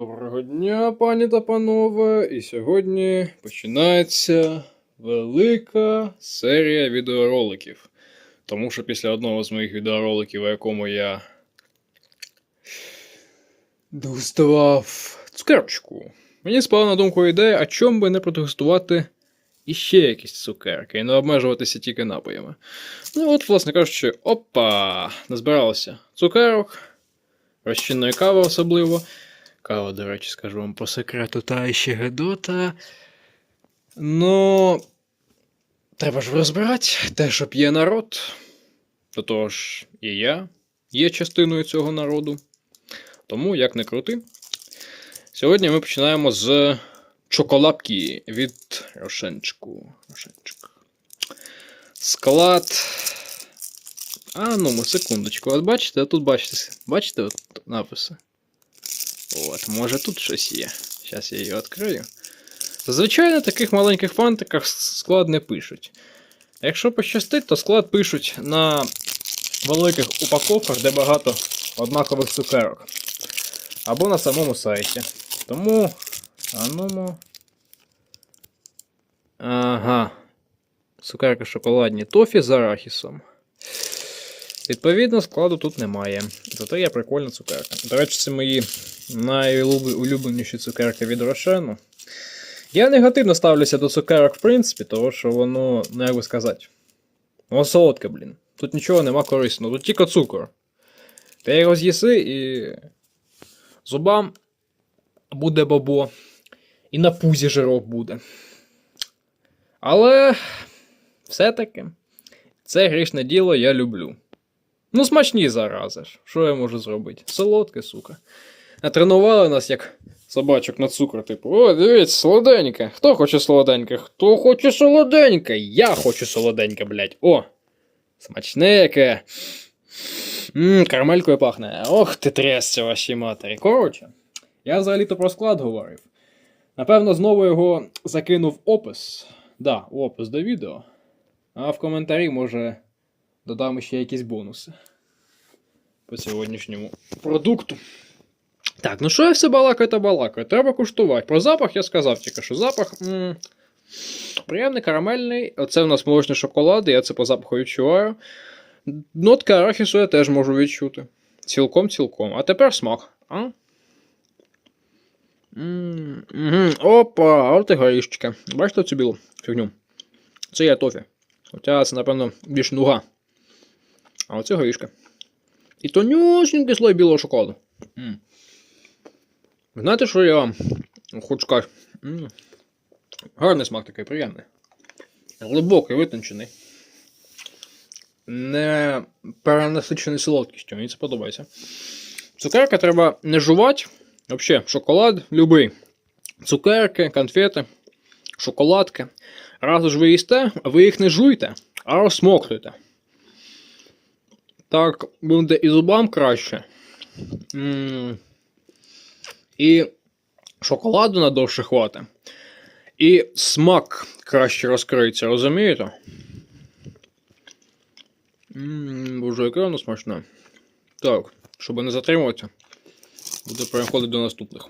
Доброго дня, пані та панове. І сьогодні починається велика серія відеороликів. Тому що після одного з моїх відеороликів, у якому я дегустував цукерочку, мені спала на думку ідея, а чому би не протестувати іще якісь цукерки і не обмежуватися тільки напоями. Ну от, власне кажучи, опа! Назбиралося цукерок, розчинної кави особливо. Кава, до речі, скажу вам по секрету, та ще Гедота. Ну. Треба ж розбирати те, що п'є народ. До того ж, і я є частиною цього народу. Тому, як не крути. Сьогодні ми починаємо з чоколапки від Рошенчику. Рошенчик. Склад. А, ну, секундочку. От бачите, тут бачите, бачите от написи? От, може тут щось є. Зараз я її відкрию. Зазвичай на таких маленьких фантиках склад не пишуть. Якщо пощастить, то склад пишуть на великих упаковках, де багато однакових цукерок. Або на самому сайті. Тому. Аному. Ага. Цукерки шоколадні тофі з арахісом. Відповідно, складу тут немає. Зате є прикольна цукерка. До речі, це мої найулюбленіші цукерки від Рошену. Я негативно ставлюся до цукерок, в принципі, тому що воно, ну як би сказати, воно солодке, блін. Тут нічого нема корисного, тут тільки цукор. Ти його з'їси і. Зубам буде бабо. І на пузі жирок буде. Але все-таки це грішне діло я люблю. Ну, смачні зарази ж. Що я можу зробити? Солодке, сука. Натренували нас як собачок на цукор, типу, о, дивіться, солоденьке. Хто хоче солоденьке? Хто хоче солоденьке? Я хочу солоденьке, блядь. О! Смачнеке. Ммм, карамелькою пахне. Ох, ти трясся вашій матері. Коротше, я взагалі-то про склад говорив. Напевно, знову його закинув опис. Да, опис до відео. А в коментарі, може, додам ще якісь бонуси по сьогоднішньому продукту. Так, ну що я все балакаю та балакаю? Треба куштувати. Про запах я сказав тільки, що запах м- приємний, карамельний. Оце у нас молочний шоколад, я це по запаху відчуваю. Нотка арахісу я теж можу відчути. Цілком-цілком. А тепер смак. А? М, мгм. Опа, от і горішечки. Бачите цю білу фігню? Це є тофі. Хоча це, напевно, більш нуга. А оце горішки. І тонюсінький слой білого шоколаду. М. Знаєте, що я вам хочу сказати? Гарний смак такий, приємний. Глибокий, витончений. Не перенасичений солодкістю. Мені це подобається. Цукерка треба не жувати. Взагалі, шоколад любий. Цукерки, конфети, шоколадки. Раз ж ви їсте, ви їх не жуйте, а розсмоктуйте. Так буде і зубам краще. М, І шоколаду надовше хвати. І смак краще розкриється, розумієте? Боже, яке воно смачне. Так, щоб не затримуватися, буду переходити до наступних.